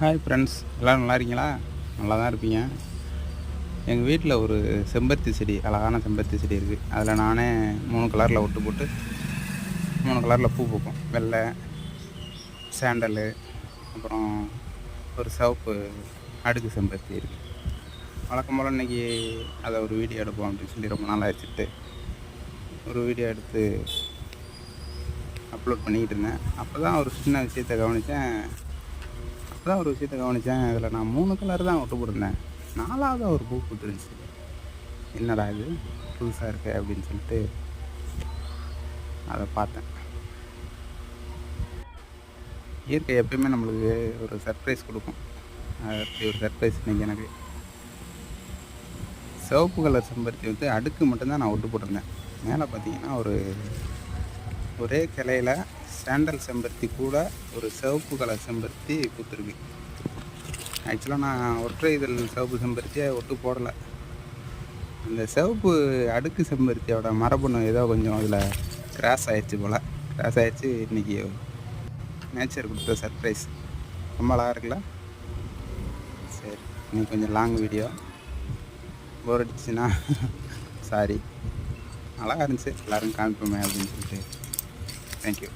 Hi friends எல்லோரும் நல்லா இருக்கீங்களா? நல்லா தான் இருப்பீங்க. எங்கள் வீட்டில் ஒரு செம்பருத்தி செடி அழகான செம்பருத்தி செடி இருக்குது அதில் நானே மூணு கலரில் ஒட்டு போட்டு மூணு கலரில் பூ பூக்கும். வெள்ளை சாண்டலு அப்புறம் ஒரு சிவப்பு அடுக்கு செம்பருத்தி இருக்குது வழக்கம் போல் இன்றைக்கி அதை ஒரு வீடியோ எடுப்போம் அப்படின்னு சொல்லி ரொம்ப நாள் ஆயிடுச்சுட்டு ஒரு வீடியோ எடுத்து அப்லோட் பண்ணிக்கிட்டு இருந்தேன். அப்போ தான் ஒரு சின்ன விஷயத்தை கவனித்தேன் அப்போ தான் ஒரு விஷயத்தை கவனித்தேன் அதில் நான் மூணு கலர் தான் ஒட்டு போட்டிருந்தேன். நாலாவது ஒரு பூ பூத்துருந்துச்சு. என்னடா இது? புதுசாக இருக்கு அப்படின்னு சொல்லிட்டு அதை பார்த்தேன். இயற்கை எப்பயுமே நம்மளுக்கு ஒரு சர்ப்ரைஸ் கொடுக்கும். அது அப்படி ஒரு சர்ப்ரைஸ் இன்றைக்கி எனக்கு. சிவப்பு கலர் செம்பருத்தி வந்து அடுக்கு மட்டும்தான் நான் ஒட்டு போட்டிருந்தேன். மேலே பார்த்தீங்கன்னா ஒரு ஒரே கிளையில் சேண்டல் செம்பருத்தி கூட ஒரு சிவப்பு கலர் செம்பருத்தி பூத்துருக்கு ஆக்சுவலாக நான் ஒற்றை இதழ் சிவப்பு செம்பருத்தியை ஒட்டு போடலை. இந்த சிவப்பு அடுக்கு செம்பருத்தியோட மரபணு ஏதோ கொஞ்சம் அதில் கிராஸ் ஆயிடுச்சு போல். கிராஸ் ஆயிடுச்சு இன்றைக்கி நேச்சர் கொடுத்த சர்ப்ரைஸ் ரொம்ப அழகாக இருக்குல்ல? சரி இன்னைக்கு கொஞ்சம் லாங் வீடியோ போர் அடிச்சுன்னா சாரி அழகாக இருந்துச்சு. எல்லோரும் காமிப்போமே அப்படின்னு சொல்லிட்டு. தேங்க்யூ